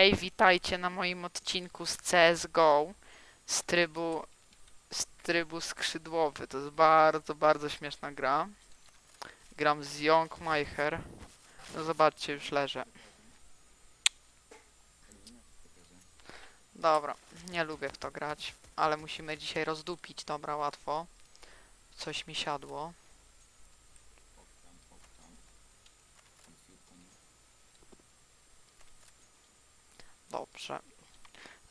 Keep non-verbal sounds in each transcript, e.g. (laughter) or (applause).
Hej, witajcie na moim odcinku z CSGO z trybu, z trybu skrzydłowy. To jest bardzo, bardzo śmieszna gra. Gram z Young Meicher. No zobaczcie, już leżę. Dobra, nie lubię w to grać, ale musimy dzisiaj rozdupić. Dobra, łatwo. Coś mi siadło. Dobrze.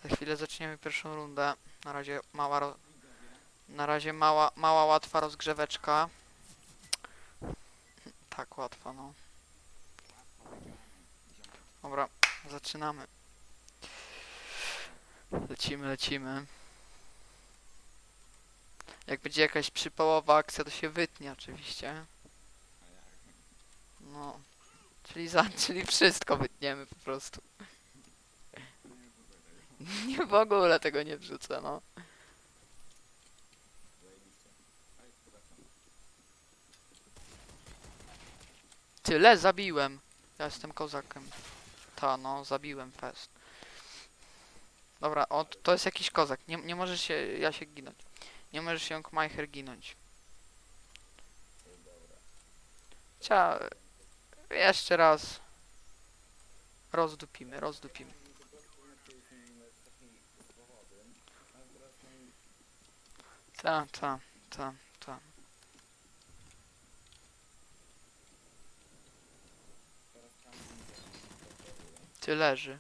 Za chwilę zaczniemy pierwszą rundę. Na razie mała. Na razie mała, mała łatwa rozgrzeweczka. Tak łatwa, no. Dobra, zaczynamy. Lecimy, lecimy. Jak będzie jakaś przypałowa akcja, to się wytnie oczywiście. No. Czyli za, (laughs) czyli wszystko wytniemy po prostu. Nie w ogóle tego nie wrzucę, no. Tyle zabiłem. Ja jestem kozakiem. Ta, no, zabiłem fest. Dobra, o, to jest jakiś kozak. Nie, nie możesz się, ja się ginąć. Nie możesz się Meicher ginąć. Cia... Jeszcze raz. Rozdupimy, rozdupimy. Ta, ta, ta, ta. Ty leży.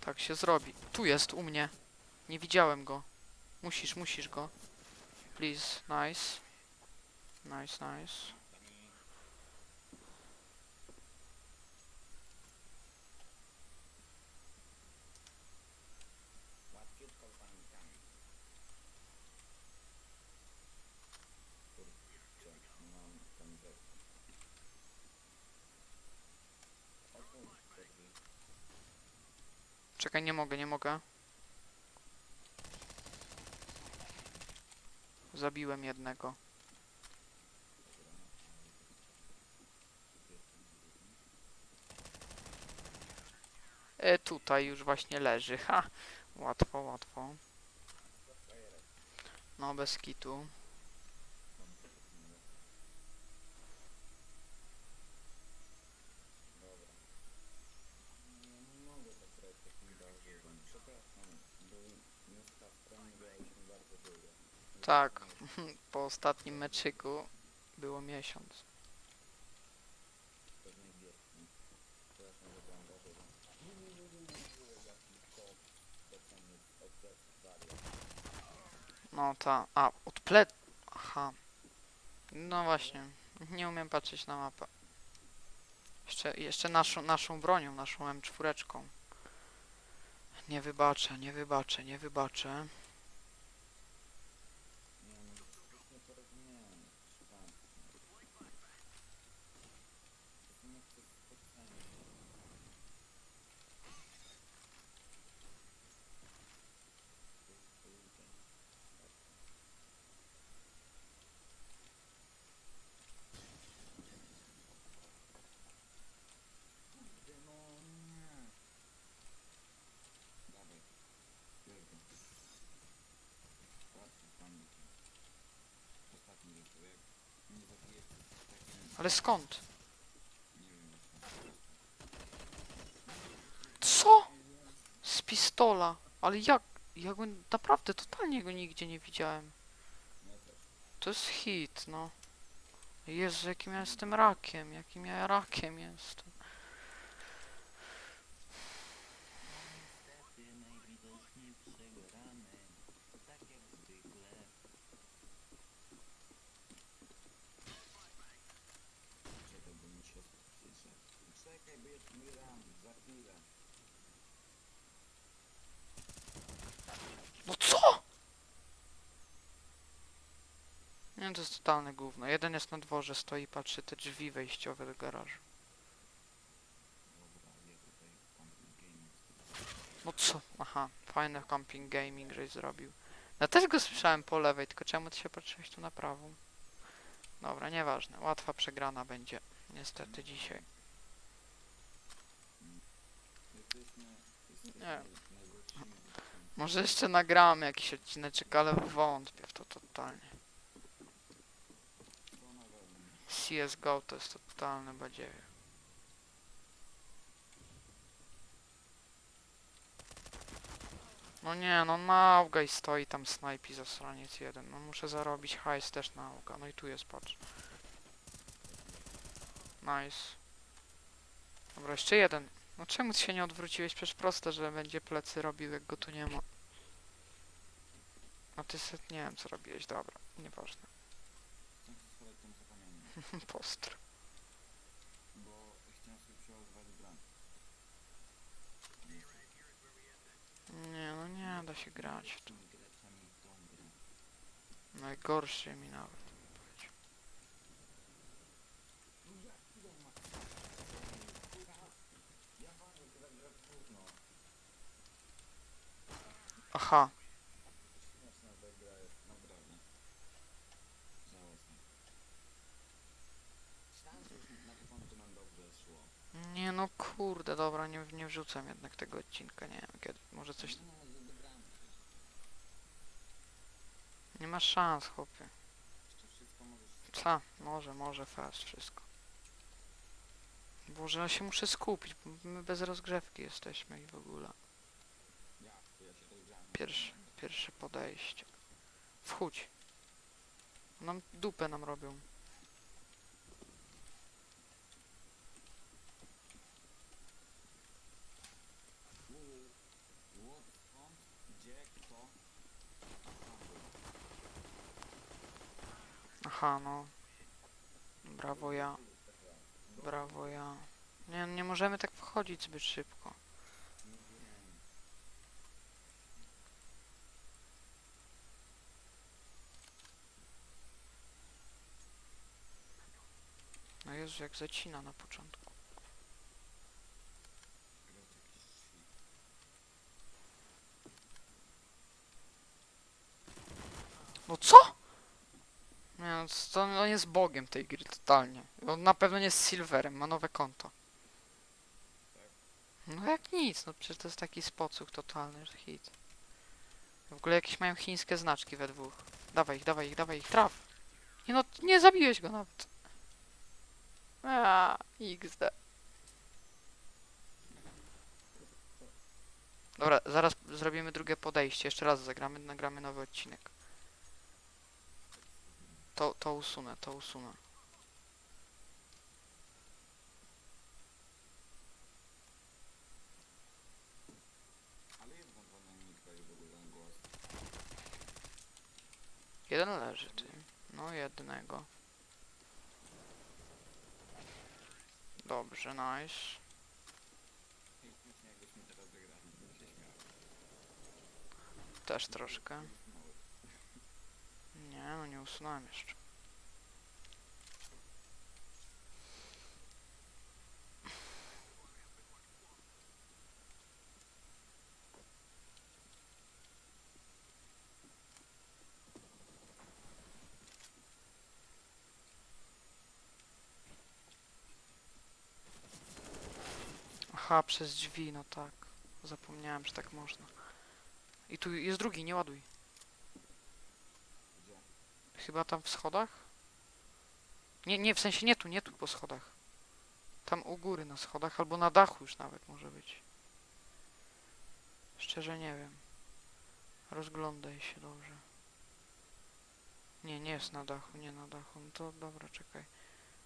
Tak się zrobi. Tu jest, u mnie. Nie widziałem go. Musisz, musisz go. Please, nice. Nice, nice. Czekaj, nie mogę, nie mogę. Zabiłem jednego. E, tutaj już właśnie leży. Ha! Łatwo, łatwo. No, bez kitu. Tak, (laughs) po ostatnim meczyku było miesiąc. No ta, a od ple... Aha. No właśnie, nie umiem patrzeć na mapę. Jeszcze, jeszcze naszą, naszą bronią, naszą M4. Nie wybaczę, nie wybaczę, nie wybaczę. Ale skąd? Co? Z pistola. Ale jak? Ja go naprawdę totalnie go nigdzie nie widziałem. To jest hit, no. Jezu, jakim ja jestem rakiem, jakim ja rakiem jestem. Niestety najwidoczniej przegrany, tak jak zwykle. Czekaj, bo mi się przyszedł. Czekaj, bo ja tu gram, za chwilę. No co? Nie, to jest totalne gówno. Jeden jest na dworze, stoi, patrzy te drzwi wejściowe do garażu. No co? Aha, fajny camping gaming żeś zrobił. Ja też słyszałem po lewej, tylko czemu ty się patrzyłeś tu na prawą? Dobra, nieważne. Łatwa przegrana będzie. Niestety dzisiaj. Nie. Może jeszcze nagramy jakiś odcineczek, ale wątpię w to totalnie. CSGO to jest totalne badziewie. No nie, no nauga i stoi tam snajpi za stroniec jeden. No muszę zarobić hajs też nauga. No i tu jest, patrz. Nice. Dobra, jeszcze jeden. No czemu ty się nie odwróciłeś? Przecież proste, że będzie plecy robił, jak go tu nie ma. A ty set, nie wiem co robiłeś, dobra, nieważne. (laughs) Postr. Nie, no nie da się grać w. Najgorszy mi nawet. powiedział. No jak ile ma? Kurwa, Ja ważę, która gra w gówno. Aha, Śmieszna ta gra jest, naprawdę. Żałosna. Myślałem, że już na początku nam dobrze szło. nie no kurde, dobra, nie, nie wrzucam jednak tego odcinka, nie wiem kiedy, może coś, No, no, nie ma szans, chłopie. Co? Może, może fast wszystko. Boże, ja się muszę skupić, bo my bez rozgrzewki jesteśmy i w ogóle. Ja, to ja się Pierwszy, pierwsze podejście. Wchódź. Nam dupę nam robią. Aha, no. Brawo ja, brawo ja. Nie, nie możemy tak wchodzić zbyt szybko. Nie wiem. No Jezu, jak zacina na początku. No co? Nie, no, to on jest bogiem tej gry, totalnie. On na pewno nie jest silverem, ma nowe konto. No jak nic, no przecież to jest taki spocuk totalny, że hit. W ogóle jakieś mają chińskie znaczki we dwóch. Dawaj ich, dawaj ich, dawaj ich, traf! Nie no, nie zabiłeś go nawet. Aaa, XD. Dobra, zaraz zrobimy drugie podejście, jeszcze raz zagramy, nagramy nowy odcinek. To, to usunę, to usunę. Jeden leży, ty. No, jednego. Dobrze, nice. I śmiesznie jakbyśmy teraz wygrali, bym się śmiał. Też troszkę. Nie, no nie usunąłem jeszcze. Aha, przez drzwi, no tak. Zapomniałem, że tak można. I tu jest drugi, nie ładuj. Chyba tam w schodach? Nie, nie, w sensie nie tu, nie tu po schodach. Tam u góry na schodach, albo na dachu już nawet może być. Szczerze nie wiem. Rozglądaj się dobrze. Nie, nie jest na dachu, nie na dachu. No to dobra, czekaj.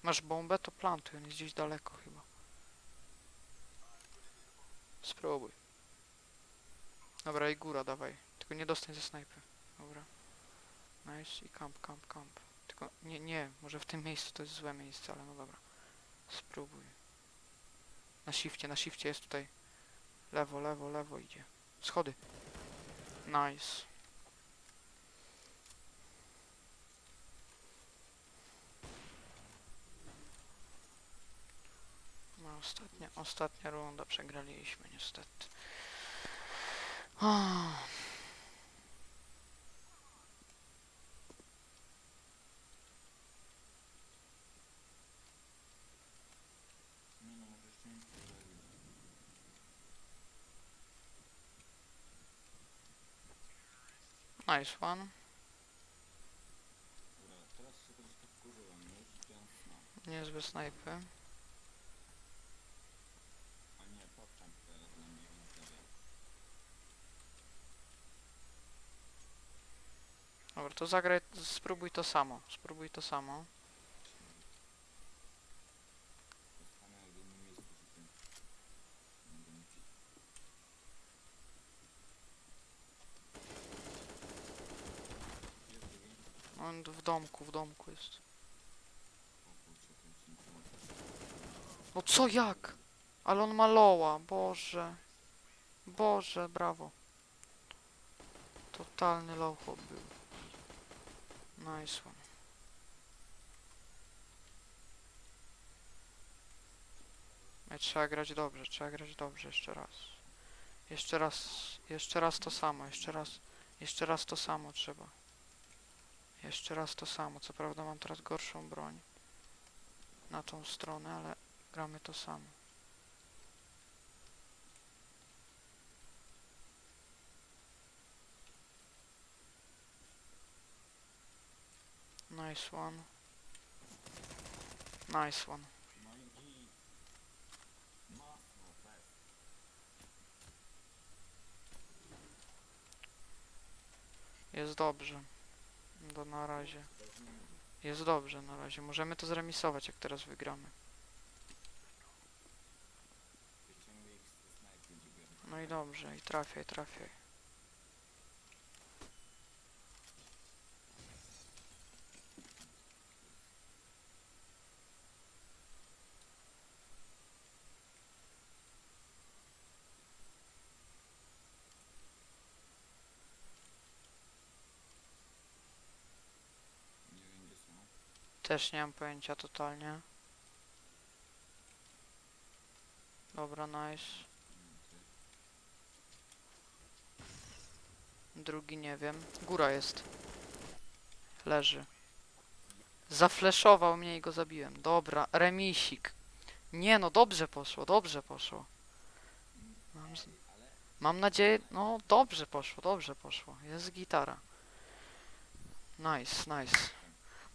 Masz bombę, to plantuj, on jest gdzieś daleko chyba. Spróbuj. Dobra, i góra dawaj. Tylko nie dostań ze snajpy. Dobra. Nice i kamp, kamp, kamp. Tylko nie, nie, może w tym miejscu to jest złe miejsce, ale no dobra. Spróbuj. Na shifcie, na shifcie jest tutaj. Lewo, lewo, lewo idzie. Schody. Nice. No, ostatnia, ostatnia runda przegraliśmy niestety. O. Nice one. Niezłe snajpy. Dobra, to zagraj, spróbuj to samo. Spróbuj to samo. On w domku, w domku jest. No co jak? Ale on ma loła, Boże. Boże, brawo. Totalny low był. Nice one. Ej, trzeba grać dobrze, trzeba grać dobrze jeszcze raz. Jeszcze raz, jeszcze raz to samo, jeszcze raz, jeszcze raz to samo trzeba. Jeszcze raz to samo, co prawda mam teraz gorszą broń. Na tą stronę, ale gramy to samo. Nice one. Nice one. Jest dobrze. Do na razie. Jest dobrze na razie. Możemy to zremisować, jak teraz wygramy. No i dobrze, i trafiaj, trafiaj. Nie wiem, gdzie są. Też nie mam pojęcia totalnie. Dobra, nice. Drugi nie wiem. Góra jest. Leży. Zafleszował mnie i go zabiłem. Dobra, remisik. Nie no, dobrze poszło, dobrze poszło. Mam, z- mam nadzieję, no dobrze poszło, dobrze poszło. Jest gitara. Nice, nice.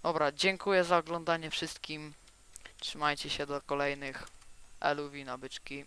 Dobra, dziękuję za oglądanie wszystkim. Trzymajcie się do kolejnych. Eluwina byczki.